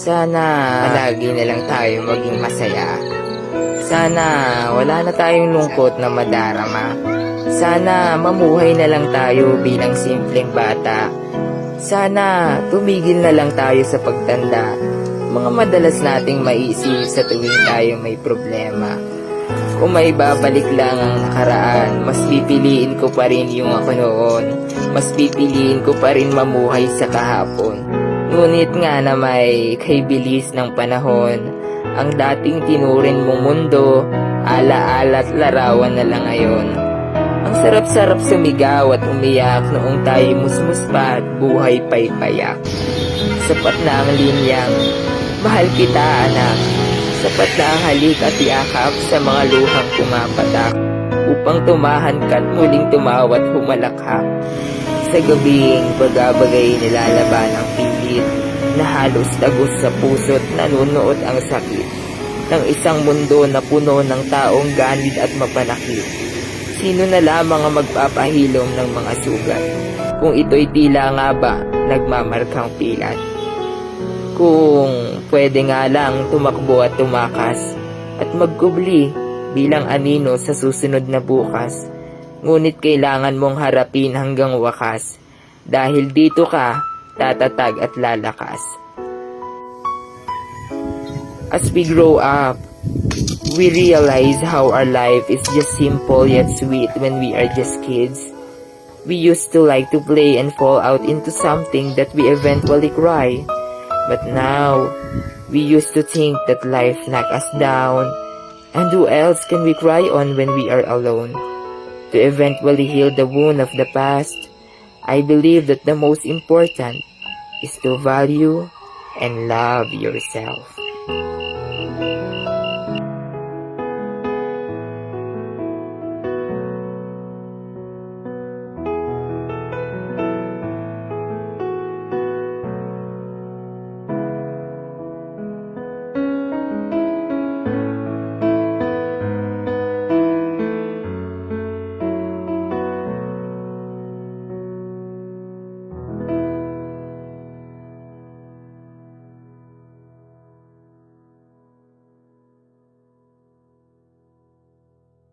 Sana lagi na lang tayo maging masaya. Sana wala na tayong lungkot na madarama. Sana mamuhay na lang tayo bilang simpleng bata. Sana tumigil na lang tayo sa pagtanda. Mga madalas nating maisip sa tuwing tayo may problema. Kung may babalik lang ang nakaraan, mas pipiliin ko pa rin yung ako noon. Mas pipiliin ko pa rin mamuhay sa kahapon. Ngunit nga na may kaibilis ng panahon, ang dating tinurin mong mundo, ala-ala at larawan na lang ngayon. Ang sarap-sarap sumigaw at umiyak noong tayo musmus pa at buhay pa'y payak. Sapat na ang linyang, mahal kita anak. Sapat na ang halik at yakap sa mga luhang pumapatak upang tumahan ka't muling tumawat humalakhak. Sa gabing bagabagay nilalaban ang pilit na halos tagos sa puso't nanunuot ang sakit ng isang mundo na puno ng taong ganid at mapanakit. Sino na lamang ang magpapahilom ng mga sugat kung ito'y tila nga ba nagmamarkang pilat? Kung pwede nga lang tumakbo at tumakas at magkubli bilang anino sa susunod na bukas. Ngunit kailangan mong harapin hanggang wakas dahil dito ka tatatag at lalakas. As we grow up, we realize how our life is just simple yet sweet when we are just kids. We used to like to play and fall out into something that we eventually cry. But now, we used to think that life knocked us down. And who else can we cry on when we are alone? To eventually heal the wound of the past, I believe that the most important is to value and love yourself.